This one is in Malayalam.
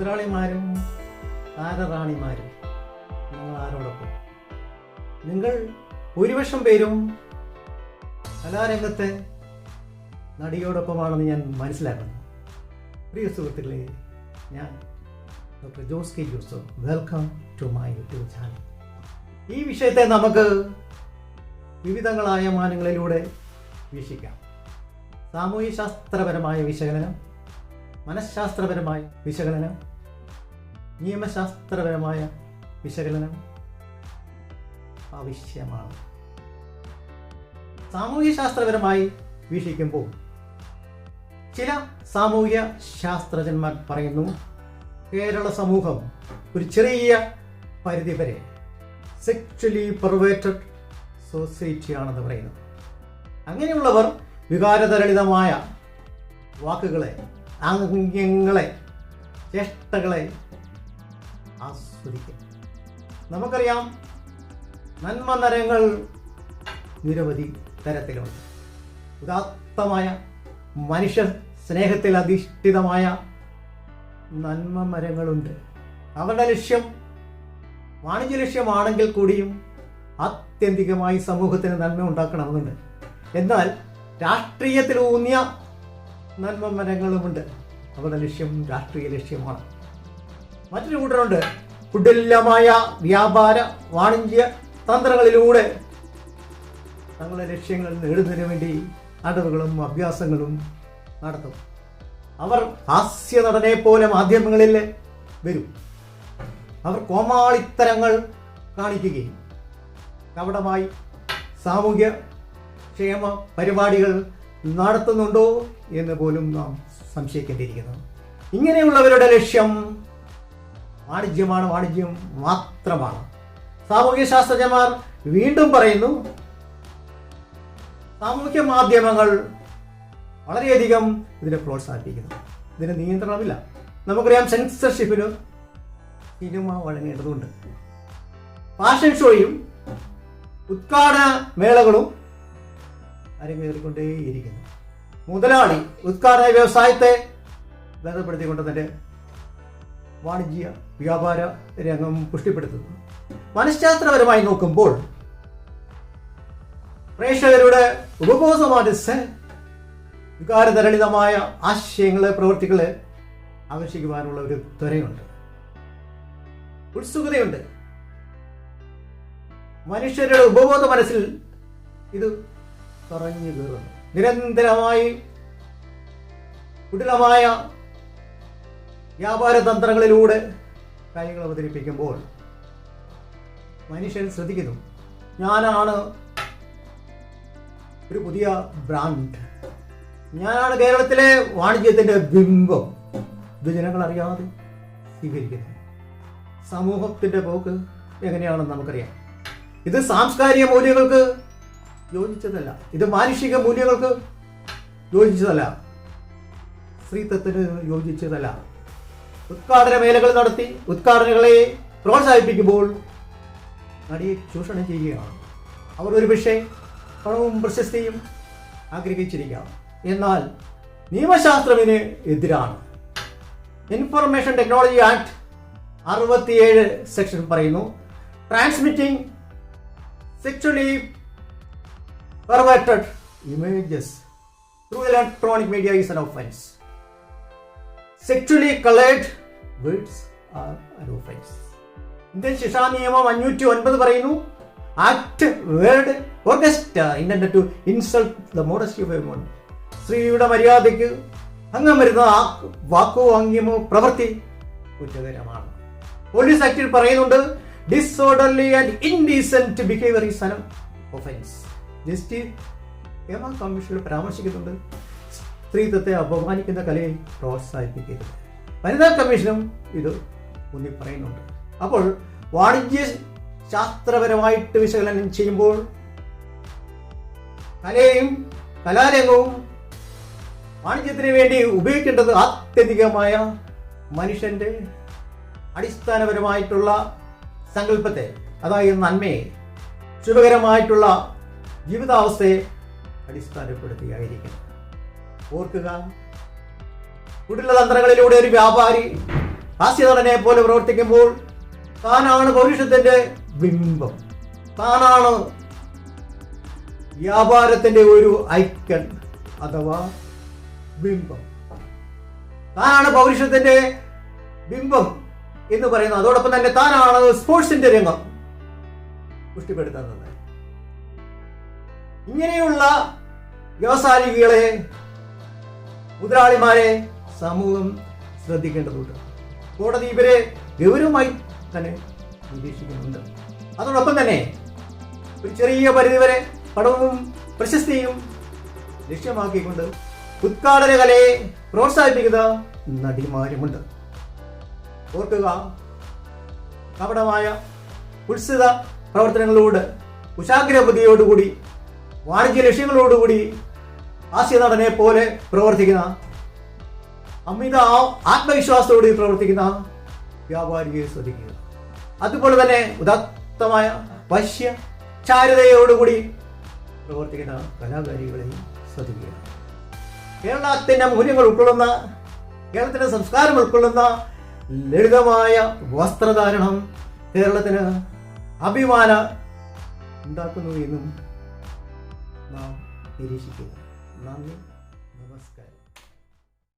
മുതലാളിമാരും താരറാണിമാരും നിങ്ങൾ ആരോടൊപ്പം? നിങ്ങൾ ഭൂരിപക്ഷം പേരും കലാരംഗത്തെ നടിയോടൊപ്പമാണെന്ന് ഞാൻ മനസ്സിലാക്കുന്നു. പ്രിയ സുഹൃത്തുക്കളെ ഞാൻ doctor Jose K Joseph welcome to my YouTube channel ഈ വിഷയത്തെ നമുക്ക് വിവിധങ്ങളായ മാനങ്ങളിലൂടെ വീക്ഷിക്കാം. സാമൂഹ്യശാസ്ത്രപരമായ വിശകലനം മനഃശാസ്ത്രപരമായ വിശകലനം നിയമശാസ്ത്രപരമായ വിശകലനം ആവശ്യമാണ്. സാമൂഹ്യശാസ്ത്രപരമായി വീക്ഷിക്കുമ്പോൾ ചില സാമൂഹ്യ ശാസ്ത്രജ്ഞന്മാർ പറയുന്നു കേരള സമൂഹം ഒരു ചെറിയ പരിധി വരെ സെക്ച്വലി പെർവേറ്റഡ് സൊസൈറ്റിയാണെന്ന് പറയുന്നു. അങ്ങനെയുള്ളവർ വികാരതരളിതമായ വാക്കുകളെ ആംഗ്യങ്ങളെ ചേഷ്ടകളെ ആസ്വദിക്കും. നമുക്കറിയാം നന്മ നരങ്ങൾ നിരവധി തരത്തിലുണ്ട്. ഉദാത്തമായ മനുഷ്യ സ്നേഹത്തിൽ അധിഷ്ഠിതമായ നന്മ മരങ്ങളുണ്ട്. അവരുടെ ലക്ഷ്യം വാണിജ്യ ലക്ഷ്യമാണെങ്കിൽ കൂടിയും ആത്യന്തികമായി സമൂഹത്തിന് നന്മ ഉണ്ടാക്കണമെന്നുണ്ട്. എന്നാൽ രാഷ്ട്രീയത്തിൽ ഊന്നിയ നന്മ മരങ്ങളുമുണ്ട്. അവരുടെ ലക്ഷ്യം രാഷ്ട്രീയ ലക്ഷ്യമാണ്. മറ്റൊരു കൂട്ടരുണ്ട്. കുടിലമായ വ്യാപാര വാണിജ്യ തന്ത്രങ്ങളിലൂടെ തങ്ങളുടെ ലക്ഷ്യങ്ങൾ നേടുന്നതിന് വേണ്ടി അടവുകളും അഭ്യാസങ്ങളും നടത്തും. അവർ ഹാസ്യ നടനെ പോലെ മാധ്യമങ്ങളിൽ വരും. അവർ കോമാളിത്തരങ്ങൾ കാണിക്കുകയും കപടമായി സാമൂഹ്യ ക്ഷേമ പരിപാടികൾ നടത്തുന്നുണ്ടോ എന്ന് പോലും നാം സംശയിക്കേണ്ടിയിരിക്കുന്നു. ഇങ്ങനെയുള്ളവരുടെ ലക്ഷ്യം വാണിജ്യമാണ് വാണിജ്യം മാത്രമാണ്. സാമൂഹ്യ ശാസ്ത്രജ്ഞന്മാർ വീണ്ടും പറയുന്നു സാമൂഹ്യ മാധ്യമങ്ങൾ വളരെയധികം ഇതിനെ പ്രോത്സാഹിപ്പിക്കുന്നു. ഇതിന് നിയന്ത്രണമില്ല. നമുക്കറിയാം സെൻസർഷിപ്പിന് സിനിമ വഴങ്ങേണ്ടതുണ്ട്. ഫാഷൻ ഷോയും ഉദ്ഘാടന മേളകളും അരങ്ങേറിക്കൊണ്ടേയിരിക്കുന്നു. മുതലാളി ഉദ്ഘാടന വ്യവസായത്തെ ബന്ധപ്പെടുത്തിക്കൊണ്ട് തന്നെ വാണിജ്യ വ്യാപാര രംഗം പുഷ്ടിപ്പെടുത്തുന്നു. മനഃശാസ്ത്രപരമായി നോക്കുമ്പോൾ പ്രേക്ഷകരുടെ ഉപഭോഗമാനസ് വികാരതരളിതമായ ആശയങ്ങളെ പ്രവൃത്തികളെ ആകർഷിക്കുവാനുള്ള ഒരു ത്വരയുണ്ട്. ഉത്സുകതയുണ്ട്. മനുഷ്യരുടെ ഉപബോധ മനസ്സിൽ ഇത് തുറഞ്ഞു കയറുന്നു. നിരന്തരമായി കുടിലമായ വ്യാപാര തന്ത്രങ്ങളിലൂടെ കാര്യങ്ങൾ അവതരിപ്പിക്കുമ്പോൾ മനുഷ്യൻ ശ്രദ്ധിക്കുന്നു. ഞാനാണ് ഒരു പുതിയ ബ്രാൻഡ്. ഞാനാണ് കേരളത്തിലെ വാണിജ്യത്തിന്റെ ബിംബം. ഇത് ജനങ്ങൾ അറിയാതെ സ്വീകരിക്കുന്നു. സമൂഹത്തിന്റെ പോക്ക് എങ്ങനെയാണെന്ന് നമുക്കറിയാം. ഇത് സാംസ്കാരിക മൂല്യങ്ങൾക്ക് യോജിച്ചതല്ല. ഇത് മാനുഷിക മൂല്യങ്ങൾക്ക് യോജിച്ചതല്ല. സ്ത്രീത്വത്തിന് യോജിച്ചതല്ല. ഉദ്ഘാടന മേളകൾ നടത്തി ഉദ്ഘാടനങ്ങളെ പ്രോത്സാഹിപ്പിക്കുമ്പോൾ നടിയെ ചൂഷണം ചെയ്യുകയാണ്. അവർ ഒരു പക്ഷേ പണവും പ്രശസ്തിയും ആഗ്രഹിച്ചിരിക്കാം എന്നാൽ നിയമശാസ്ത്രത്തിന് എതിരാണ്. ഇൻഫർമേഷൻ ടെക്നോളജി ആക്ട് അറുപത്തിയേഴ് സെക്ഷൻ പറയുന്നു transmitting sexually perverted images through electronic media is an offence sexually coloured words are offense Indian ശിക്ഷാ നിയമം അഞ്ഞൂറ്റി ഒൻപത് പറയുന്നു act word or gesture intend to insult the modesty of a സ്ത്രീയുടെ മര്യാദയ്ക്ക് അംഗം വരുന്ന ആ വാക്കോ ആംഗ്യമോ പ്രവൃത്തി കുറ്റകരമാണ്. പോലീസ് ആക്ടിൽ പറയുന്നുണ്ട് disorderly and indecent behaviour is an offence justice Kerala കമ്മീഷനിൽ പരാമർശിക്കുന്നുണ്ട് സ്ത്രീത്വത്തെ അപമാനിക്കുന്ന കലയെ പ്രോത്സാഹിപ്പിക്കരുത്. വനിതാ കമ്മീഷനും ഇത് ഊന്നി പറയുന്നുണ്ട് അപ്പോൾ വാണിജ്യ ശാസ്ത്രപരമായിട്ട് വിശകലനം ചെയ്യുമ്പോൾ കലയും കലാരംഗവും വാണിജ്യത്തിന് വേണ്ടി ഉപയോഗിക്കേണ്ടത് ആത്യധികമായ മനുഷ്യന്റെ അടിസ്ഥാനപരമായിട്ടുള്ള സങ്കല്പത്തെ അതായത് നന്മയെ ശുഭകരമായിട്ടുള്ള ജീവിതാവസ്ഥയെ അടിസ്ഥാനപ്പെടുത്തിയായിരിക്കണം. ഓർക്കുക കുടില തന്ത്രങ്ങളിലൂടെ ഒരു വ്യാപാരി ഹാസ്യനടനെ പോലെ പ്രവർത്തിക്കുമ്പോൾ താനാണ് പൗരുഷത്തിന്റെ ബിംബം. താനാണ് വ്യാപാരത്തിന്റെ ഒരു ഐക്കൺ അഥവാ ബിംബം. താനാണ് പൗരുഷത്തിന്റെ ബിംബം എന്ന് പറയുന്നത്. അതോടൊപ്പം തന്നെ താനാണ് സ്പോർട്സിന്റെ രംഗം പുഷ്ടിപ്പെടുത്തുന്നത്. ഇങ്ങനെയുള്ള വ്യവസായികളെ മുതലാളിമാരെ സമൂഹം ശ്രദ്ധിക്കേണ്ടതുണ്ട്. കോടതി ഇവരെ ഗൗരവമായി തന്നെ നിരീക്ഷിക്കുന്നുണ്ട് അതോടൊപ്പം തന്നെ ഒരു ചെറിയ പരിധിവരെ പണവും പ്രശസ്തിയും ലക്ഷ്യമാക്കിക്കൊണ്ട് ഉദ്ഘാടന കലയെ പ്രോത്സാഹിപ്പിക്കുന്ന നടിമാരുമുണ്ട്. ഓർക്കുക കപടമായ ഉത്സിത പ്രവർത്തനങ്ങളോട് കുശാഗ്രബുദ്ധിയോടുകൂടി വാണിജ്യ ലക്ഷ്യങ്ങളോടുകൂടി ഹാസ്യ നടനെ പോലെ പ്രവർത്തിക്കുന്ന അമിത ആത്മവിശ്വാസത്തോടെ പ്രവർത്തിക്കുന്ന വ്യാപാരിയെ ശ്രദ്ധിക്കുക. അതുപോലെ തന്നെ ഉദാത്തമായ വശ്യ ചാരുതയോടുകൂടി പ്രവർത്തിക്കുന്ന കലാകാരികളെയും ശ്രദ്ധിക്കുക. കേരളത്തിന്റെ മൂല്യങ്ങൾ ഉൾക്കൊള്ളുന്ന കേരളത്തിന്റെ സംസ്കാരം ഉൾക്കൊള്ളുന്ന ലളിതമായ വസ്ത്രധാരണം കേരളത്തിന് അഭിമാന ഉണ്ടാക്കുന്നു എന്നും നാം നിരീക്ഷിക്കുക നന്ദി.